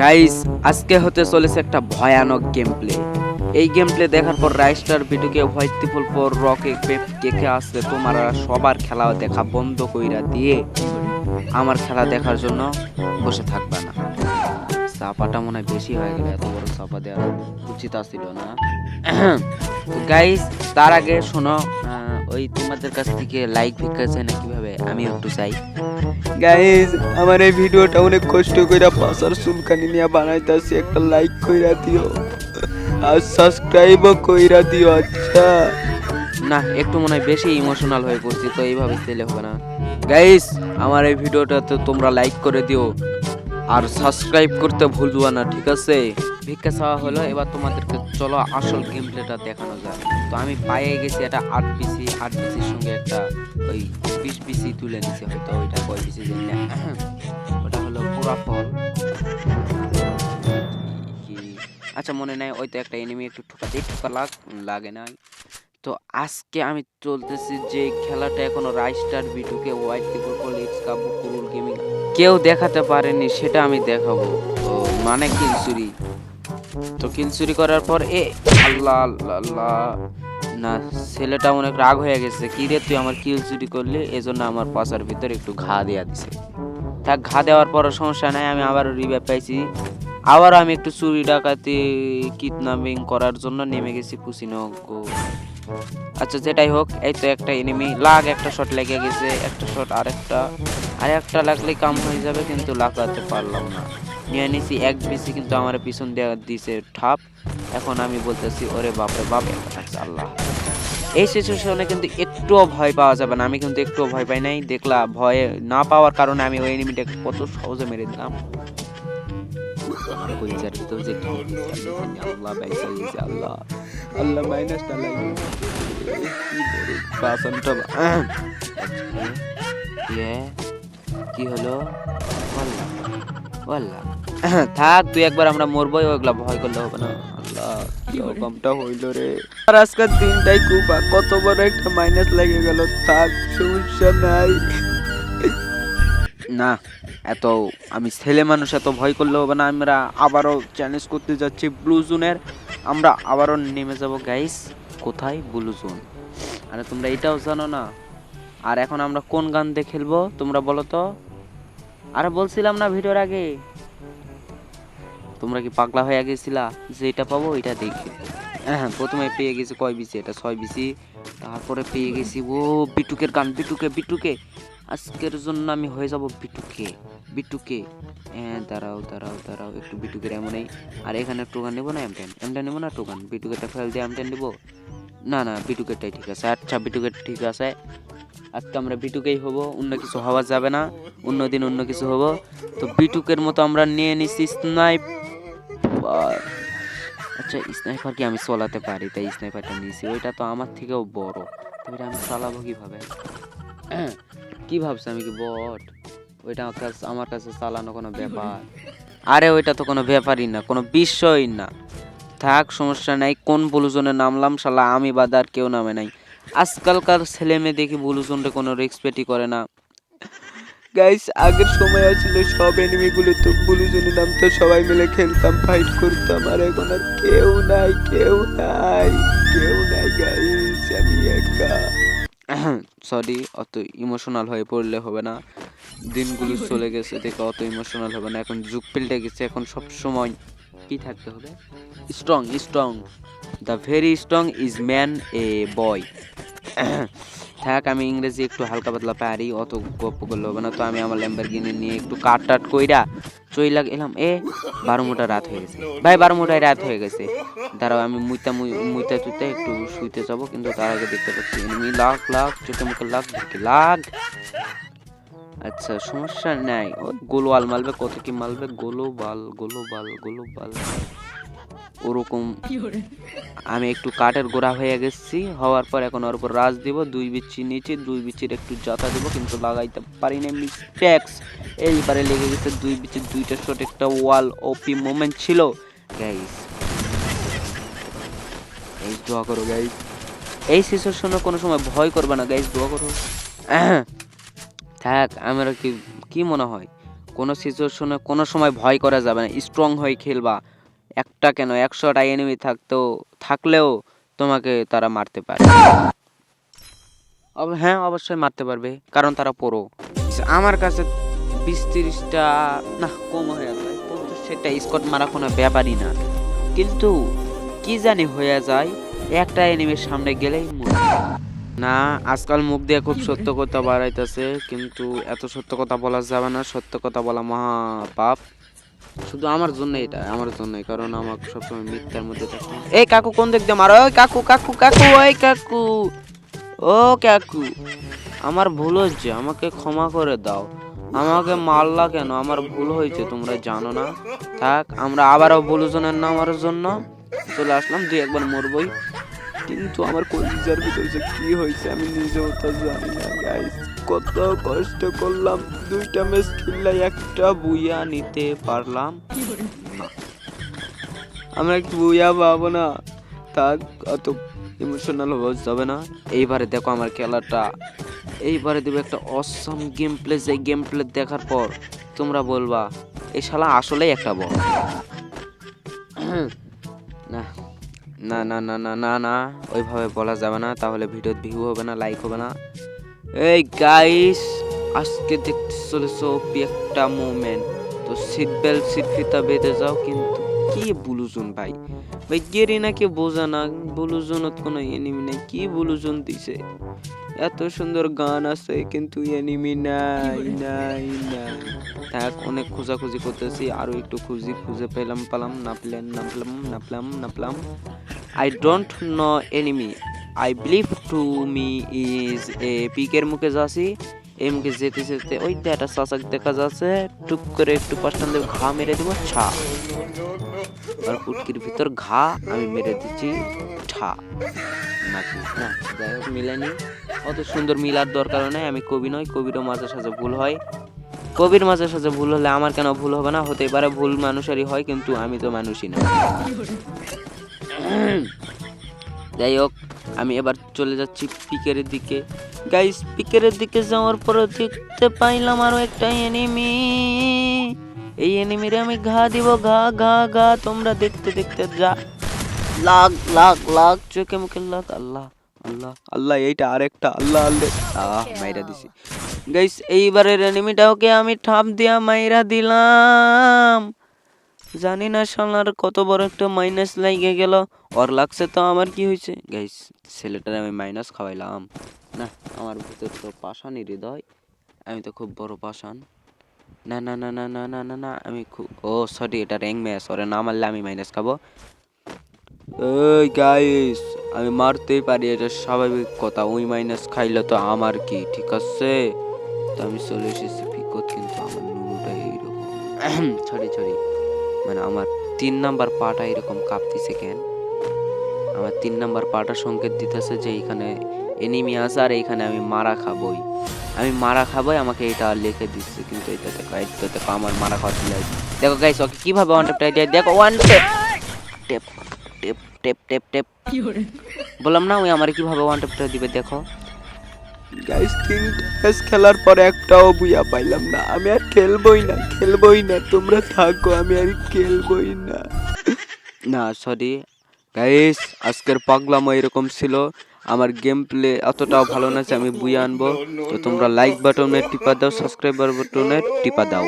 Guys আজকে হতে চলেছে একটা ভয়ানক গেম প্লে এই গেম প্লে দেখার পর রাইস্টার বিটুকে হোয়াইট ত্রিপল ফোর রকে কেকে আসলে তোমার সবার খেলা দেখা বন্ধ কইরা দিয়ে আমার খেলা দেখার জন্য বসে থাকবে না। চাপাটা মনে হয় বেশি হয়ে গেলে, এত বড় চাপা দেওয়া উচিত আসছিল না। গাইস তার আগে শোনো ওই তোমাদের কাছ থেকে লাইক ভিক্ষা চাই না কীভাবে আমি একটু চাই। গাইজ আমার এই ভিডিওটা অনেক কষ্ট কইরা পাশার চুলকানি নিয়ে বানাইতাছি। একটা লাইক কইরা দিও। আর সাবস্ক্রাইবও কইরা দিও আচ্ছা। না, একটু মনে হয় বেশি ইমোশনাল হয়ে পড়ছি, তো এইভাবে দিলে হবে না। গাইস আমার এই ভিডিওটা তো তোমরা লাইক করে দিও। আর সাবস্ক্রাইব করতে ভুলবা না, ঠিক আছে? ভিক্ষা চাওয়া হলো, এবার তোমাদেরকে চলো আসল গেম প্লেটা দেখানো যায় তো আমি পায়ে গেছি এটা আট পিসি, আট পিসির সঙ্গে একটা ওই বিশ পিসি তুলে নিছি হয়তো, ওইটা কয় জানি না। ওটা হলো পুরা ফল। আচ্ছা মনে নাই, ওই তো একটা এনিমি একটু ঠোকাতেই ঠোকা লাগ, লাগে না তো আজকে আমি চলতেছি যে খেলাটা এখনও রাইস্টার বিটুকে হোয়াইট পেপার কলিক্স কাবু কুরুল গেমিং কেউ দেখাতে পারেনি, সেটা আমি দেখাবো। মানে কিলচুরি তো কিলচুরি করার পর এ, আল্লাহ আল্লাহ না, ছেলেটা অনেক রাগ হয়ে গেছে। কি রে তুই আমার কিল চুরি করলি? এজন্য আমার পাশার ভিতরে একটু ঘা দেয়া দিছে। তা ঘা দেওয়ার পর সমস্যা নাই, আমি আবার রিভাইভ পাইছি। আবার আমি একটু চুরি ডাকাতি, কিডন্যাপিং করার জন্য নেমে গেছি কুসিনগো আচ্ছা যেটাই হোক, এই তো একটা এনিমি লাগ একটা শট লেগে গেছে, একটা শট আরেকটা। আর একটা লাগলে কাম হয়ে যাবে, কিন্তু লাগাতে পারলাম না। নিয়ে নিছি এক বিসি কিন্তু আমার পিছন দিয়ে দিছে ঠাপ। এখন আমি বলতেছি ওরে বাপরে বাপ আল্লাহ। এই সিচুয়েশনে কিন্তু একটুও ভয় পাওয়া যাবে না। আমি কিন্তু একটুও ভয় পাই নাই। দেখলা ভয়ে না পাওয়ার কারণে আমি ওই এনিমিটাকে কত সহজে মেরে দিলাম। আল্লাহ আল্লাহ। আল্লাহ মাইনাসটা লাগে বাসনটা কি হলো? বললাম থাক, তুই একবার আমরা মরবই, ওগুলা ভয় করলে হবে না। আল্লাহ, কি রকমটা হইল রে। আর আজকের দিনটাই খুব কত বড় একটা মাইনাস লেগে গেল। থাক, সমস্যা নাই। না, এত, আমি ছেলে মানুষ, এত ভয় করলে হবে না। আমরা আবারও চ্যালেঞ্জ করতে যাচ্ছি ব্লু জোনের আমরা আবারও নেমে যাব গাইস কোথায়? ব্লু জোন আরে তোমরা এটাও জানো না। আর এখন আমরা কোন গান দিয়ে খেলব? তোমরা বলো তো। আরে বলছিলাম না ভিডিওর আগে? তোমরা কি পাগলা হয়ে গেছিলা? যে এটা পাবো এটা দেখি। হ্যাঁ প্রথমে পেয়ে গেছি কয় বিসি? এটা ছয় বিসি। তারপরে পেয়ে গেছি, ও, বিটুকের গান, বিটুকে বিটুকে। আজকের জন্য আমি হয়ে যাব বিটুকে বিটুকে। হ্যাঁ দাঁড়াও দাঁড়াও দাঁড়াও, একটু বিটুকের এমনই আর এখানে টোকান নেব না, এমটেন এমটেন নেব না টোকান বিটুকেরটা ফেল দিয়ে এমটেন নেব? না না, বিটুকেরটাই ঠিক আছে। আচ্ছা বিটুকের ঠিক আছে। আজকে আমরা বিটুকেই হব, অন্য কিছু হওয়া যাবে না, অন্য দিন অন্য কিছু হব। তো বিটুকের মতো আমরা নিয়ে নিছি স্নাইপার আচ্ছা স্নাইপার কি আমি চলাতে পারি, তাই স্নাইপারটা নিয়েছি। ওইটা তো আমার থেকেও বড়। তো ওইটা আমি চালাবো কীভাবে? কি ভাবছ আমি কি বট? ওইটা আমার কাছে চালানো কোনো ব্যাপার? আরে, ওইটা তো কোনো ব্যাপারই না, কোনো বিষয়ই না। থাক, সমস্যা নাই, কোন বুলুজনে নামলাম শালা, আমি বাদ আর কেউ নামে নাই। আজকালকার ছেলে মেয়ে দেখি বুলুজনটা কোনো রেসপেক্টই করে না। গাইস আগের সময় ছিল সব এনিমি গুলো, তো বুলুজনে নামতো সবাই মিলে খেলতাম ফাইট করতাম, আর এখন আর কেউ নাই কেউ নাই কেউ নাই গাইস আমি একা। সরি অত ইমোশনাল হয়ে পড়লে হবে না। দিনগুলো চলে গেছে দেখে অত ইমোশনাল হবে না। এখন যুগ পাল্টে গেছে, এখন সব সময় কি থাকতে হবে? Strong strong the very strong is man a boy থাক, আমি ইংরেজি একটু হালকা পাতলা পারি, অত গপ্প করলে হবে না। তো আমি আমার ল্যাম্বারগিনি নিয়ে একটু কাট টাট কইরা চইলা এলাম এ বারো মোটা রাত হয়ে গেছে। ভাই বারো মোটায় রাত হয়ে গেছে। দাঁড়াও, আমি মুইতা মুই- মুইতা চুইতে একটু শুইতে যাব, কিন্তু তার আগে দেখতে পাচ্ছি লাখ লাখ চোখে মুখে লাখ লাখ আচ্ছা সমস্যা নাই। ও গোলওয়াল মালবে কত কি মালবে গোলো বাল গোলো বাল গোলো বাল ওরকম আমি একটু কাঠের গোড়া হয়ে গেছি হওয়ার পর এখন ওর উপর রাজ দিব দুই বিচ্ছি নিচে দুই বিচির একটু জাতা দিব কিন্তু লাগাইতে পারি না মিস্টেক্স এইবারে লেগে গেছে দুই বিচির দুইটা শট একটা ওয়াল ওপি মোমেন্ট ছিল। গাইস এই দোয়া করো গাইস এই সিচুয়েশনে কোনো সময় ভয় করবে না গাইস দোয়া করো। থাক আমার কি কি মনে হয়? কোনো সিচুয়েশনে কোনো সময় ভয় করা যাবে না। স্ট্রং হয়ে খেলবা। একটা কেন? একশোটা এনিমি থাকতেও, থাকলেও তোমাকে তারা মারতে পারে। হ্যাঁ অবশ্যই মারতে পারবে, কারণ তারা পড়ো আমার কাছে বিশ তিরিশটা, না, কম হয়ে পঞ্চাশ ষাটটা স্কট মারা কোনো ব্যাপারই না। কিন্তু কি জানি হয়ে যায়, একটা এনিমির সামনে গেলেই মরে। না, আজকাল মুখ দিয়ে খুব সত্য কথা বাড়াইতেছে, কিন্তু এত সত্য কথা বলা যাবে না, সত্য কথা বলা মহা পাপ শুধু আমার জন্য এটা, আমার জন্যই, কারণ আমার সবসময় মিথ্যার মধ্যে থাকতে এই কাকু, কোন দিক দিয়ে মারো? কাকু কাকু কাকু, ওই কাকু, ও কাকু, আমার ভুল হচ্ছে আমাকে ক্ষমা করে দাও। আমাকে মারলা কেন? আমার ভুল হয়েছে, তোমরা জানো না। থাক, আমরা আবারও বলুজনের নামার জন্য চলে আসলাম, দুই একবার মরবই। কিন্তু আমার কলিজার ভিতরে যে কি হয়েছে আমি নিজেও তা জানি না গাইস কত কষ্ট করলাম, দুইটা ম্যাচ খেললাই একটা বুইয়া নিতে পারলাম। আমরা একটু বুইয়া পাবো না। থাক, অত ইমোশনাল হওয়া যাবে না। এইবারে দেখো আমার খেলাটা। এইবারে দেবো একটা অসম গেম প্লে যে গেম প্লে দেখার পর তোমরা বলবা এই শালা আসলেই একটা বল। না না না না না না, ওইভাবে বলা যাবে না। তাহলে ভিডিও ভিউ হবে না লাইক হবে না। এই গাইস আজকে দেখতে চলেছো একটা মোমেন্ট তো সিট বেল্ট সিট ফিতা বেঁধে যাও, কিন্তু কি বুলুজুন ভাই? ভাই, গেরি নাকি বোঝা না বুলুজনত কোনো এনিমি নাই। কি বুলুজন দিছে? এত সুন্দর গান আছে, কিন্তু এনিমি নাই নাই নাই। থাক, অনেক খোঁজাখুঁজি করতেছি, আরও একটু খুঁজি, খুঁজে পেলাম, পালাম না পেলাম না পেলাম না পেলাম না পেলাম I don't know enemy I believe to me is a পিকের মুখে যাচ্ছি এই মুখে যেতে যেতে ওই একটা চাচাক দেখা যাচ্ছে, টুক করে একটু পাঁচটান দেব ঘা মেরে দেবো, ছা। আর পুটকির ভিতর ঘা আমি মেরে দিচ্ছি ঠা নাকি না যাই হোক মিলেনি অত সুন্দর মিলার দরকার নেই, আমি কবি নই, কবিরও মাঝে সাঝে ভুল হয়। কবির মাঝে সাঝে ভুল হলে আমার কেন ভুল হবে না? হতে পারে ভুল মানুষেরই হয়, কিন্তু আমি তো মানুষই না। যাই হোক আমি এবার চলে যাচ্ছি পিকের দিকে। গাইস পিকের দিকে যাওয়ার পরে দেখতে পাইলাম আরও একটা এনিমি এই এনিমিরে আমি ঘা দিব, ঘা ঘা ঘা, তোমরা দেখতে দেখতে যা। লাগ লাগ লাগ, চোখে মুখে লাগ, আল্লাহ আল্লাহ আল্লাহ, এইটা আরেকটা, আল্লাহ আল্লাহ, আহ, মাইরা দিছি। গাইস এইবারের এনিমিটাকে আমি ঠাপ দিয়া মাইরা দিলাম। জানি না শালার কত বড় একটা মাইনাস লাগে গেল। ওর লাগছে তো আমার কি হয়েছে? গাইস ছেলেটার আমি মাইনাস খাওয়াইলাম। না, আমার ভিতর তো পাষাণই হৃদয়। আমি তো খুব বড় পাষাণ। না না না না না না না না, আমি খুব ও সরি এটা র্যাঙ্ক ম্যাচ। ওরে না মারলে আমি মাইনাস খাব। এই গাইস আমি মারতেই পারি, এটা স্বাভাবিক কথা। ওই মাইনাস খাইলে তো আমার কি, ঠিক আছে? তো আমি চলে এসেছি বিকট কিন্তু আমার নুনুটা এইরকম। ছড়ি ছড়ি মানে আমার তিন নাম্বার পাটা এরকম কাঁপতেছে কেন? আমার তিন নাম্বার পাটা সংকেত দিতেছে যে এখানে এনিমি আছে আর এইখানে আমি মারা খাবই। আমি মারা খাবই আমাকে এটা লিখে দিচ্ছে কিন্তু এটা দেখো এটা দেখো আমার মারা খাওয়া চলে দেখো গাইস ওকে কীভাবে ওয়ান টেপ টাইট দেখো one tape tape tape tape tape tape বললাম না ওই আমার কীভাবে ওয়ান টেপটা দিবে দেখো। গাইস তিনটা ম্যাচ খেলার পরে একটাও বুইয়া পাইলাম না। আমি আর খেলবই না খেলবই না। তোমরা থাকো, আমি আর খেলবই না। না সরি গাইস আজকের পাগলামো এরকম ছিল। আমার গেম প্লে অতটাও ভালো না যে আমি বুয়ে আনব। তো তোমরা লাইক বাটনে টিপা দাও সাবস্ক্রাইবার বাটনে টিপা দাও।